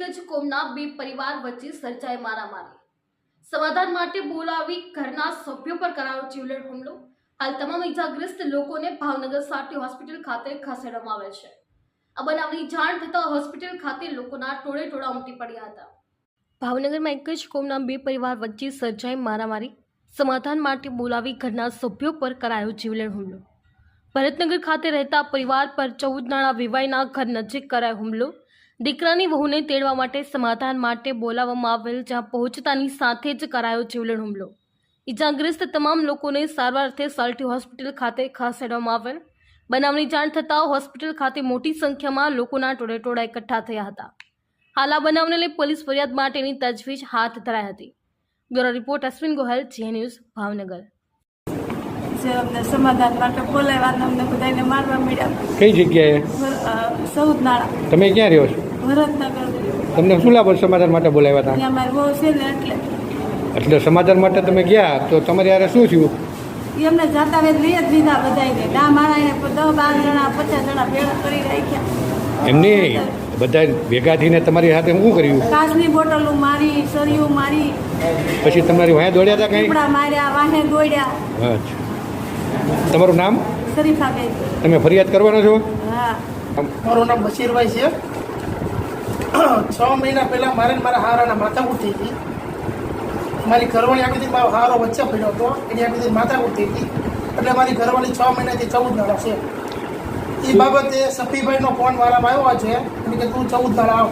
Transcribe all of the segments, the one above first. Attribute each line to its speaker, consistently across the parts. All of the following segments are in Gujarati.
Speaker 1: એક જ કોમના બે પરિવાર વચ્ચે સર્જાય મારામારી. સમાધાન માટે બોલાવી ઘરના સભ્યો પર કરાયો જીવલેણ હુમલો. હાલ તમામ ઇજાગ્રસ્ત લોકોને ભાવનગર સાટી હોસ્પિટલ ખાતે ખસેડવામાં આવે છે. આ બનાવની જાણ થતાં હોસ્પિટલ ખાતે લોકોના ટોળે ટોળા ઉમટી પડ્યા હતા. ભાવનગરમાં એક જ કોમના બે પરિવાર વચ્ચે સર્જાઈ મારામારી. સમાધાન માટે બોલાવી ઘરના સભ્યો પર કરાયો જીવલેણ હુમલો. ભરતનગર ખાતે રહેતા પરિવાર પર ચૌદ નાણા વિવાયના ઘર નજીક કરાયો હુમલો. દીકરાની વહુને તેડવા માટે સમાધાન માટે બોલાવવામાં આવેલ જ્યાં પહોંચતાની સાથે જ કરાયો જીવલેણ હુમલો. ઇજાગ્રસ્ત તમામ લોકોને સારવાર અર્થે સાલ્ટી હોસ્પિટલ ખાતે ખસેડવામાં આવેલ. બનાવની જાણ થતાં હોસ્પિટલ ખાતે મોટી સંખ્યામાં લોકોના ટોળે ટોળા એકઠા થયા હતા. હાલ આ બનાવને લઈ પોલીસ ફરિયાદ માટેની તજવીજ હાથ ધરાઈ હતી. Bureau report Ashwin Gohil Zee News Bhavnagar.
Speaker 2: જે અમને સમાધાન માટે બોલાવ્યા અમને બધાને મારવા મળ્યા.
Speaker 3: કઈ જગ્યાએ?
Speaker 2: સૌદ નાળા.
Speaker 3: તમે ક્યાં રહ્યો છો?
Speaker 2: ભરતનગર.
Speaker 3: તમને શું લાભ સમાધાન માટે બોલાવ્યા હતા?
Speaker 2: ત્યાં મારી બહુ છે ને એટલે.
Speaker 3: એટલે સમાધાન માટે તમે ગયા તો તમારે યારે શું થયું?
Speaker 2: એમને અમને જાતા વેદ લઈ જ લીધા બધાને ના. મારા એને દસ બાર જણા પચાસ જણા ભેગા કરી રાખ્યા.
Speaker 3: એમની બધા ભેગા થઈને તમારી સાથે શું કર્યું?
Speaker 2: કાચની બોટલો મારી સરિયું મારી.
Speaker 3: પછી તમારી વાહે દોડ્યા હતા કંઈ?
Speaker 2: કપડા માર્યા વાહે દોડ્યા.
Speaker 3: અચ્છા. તમારું નામ?
Speaker 2: શરીફાબેન.
Speaker 3: તમે ફરિયાદ કરવાનો છો?
Speaker 2: હા.
Speaker 4: મારું નામ બશીરભાઈ છે. છ મહિના પહેલાં મારે મારા હારાના માથાકૂટ થઈ હતી. મારી ઘરવાળી આખી મારો હારો વચ્ચે પડ્યો હતો. એની આખી માથાકૂટ થઈ હતી. એટલે મારી ઘરવાળી છ મહિનાથી ચૌદ દાડા છે. એ બાબતે સફીભાઈનો ફોન મારામાં આવ્યો છે. એટલે કે તું ચૌદ દાડા આવ.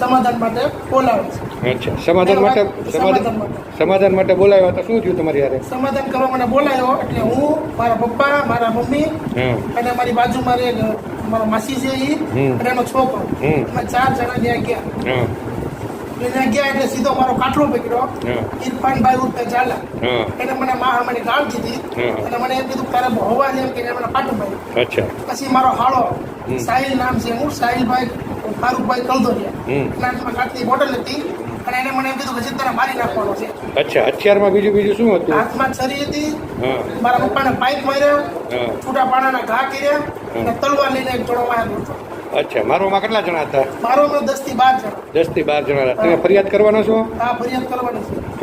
Speaker 4: સમાધાન માટે બોલાવે. છે
Speaker 3: અચ્છા. સમાધાન માટે
Speaker 4: સમાધાન
Speaker 3: સમાધાન
Speaker 4: માટે.
Speaker 3: બોલાવ્યા તો શું થયું તમારી યારે
Speaker 4: સમાધાન કરવા માટે બોલાયો એટલે હું મારા પપ્પા મારા મમ્મી અને મારી બાજુ મારે મારા માસી છે એ અને એનો છોકરો. અમે ચાર જણા ત્યાં ગયા. ત્યાં ગયા એટલે સીધો મારો કાટલો પકડ્યો. ઇરફાનભાઈ ઉર્ફે ઝાલા એને મને મા મને ગાળ દીધી. અને મને એમ કીધું તારે હોવા જેમ કે મને પાટું
Speaker 3: અચ્છા.
Speaker 4: પછી મારો હાળો. સાહિલ નામ છે હું સાહિલભાઈ ફારૂકભાઈ કલદોરિયા
Speaker 3: હમ.
Speaker 4: નાટમાં કાચની બોટલ હતી અને એને મને એમ કીધું કે તારે મારી નાખવાનો છે.
Speaker 3: અચ્છા હથિયારમાં બીજું બીજું શું હતું?
Speaker 4: હાથમાં છરી હતી. મારા પપ્પાને પાઇપ માર્યો.
Speaker 3: હા.
Speaker 4: છૂટા પાણાના ઘા કર્યા. અને તલવાર લઈને એક જોડો વાહન હતો.
Speaker 3: અચ્છા મારોમાં કેટલા જણા હતા?
Speaker 4: મારો મેં દસથી બાર જણા.
Speaker 3: દસથી બાર જણા હતા. તમે ફરિયાદ કરવાનો છો?
Speaker 4: આ ફરિયાદ કરવાનો છે.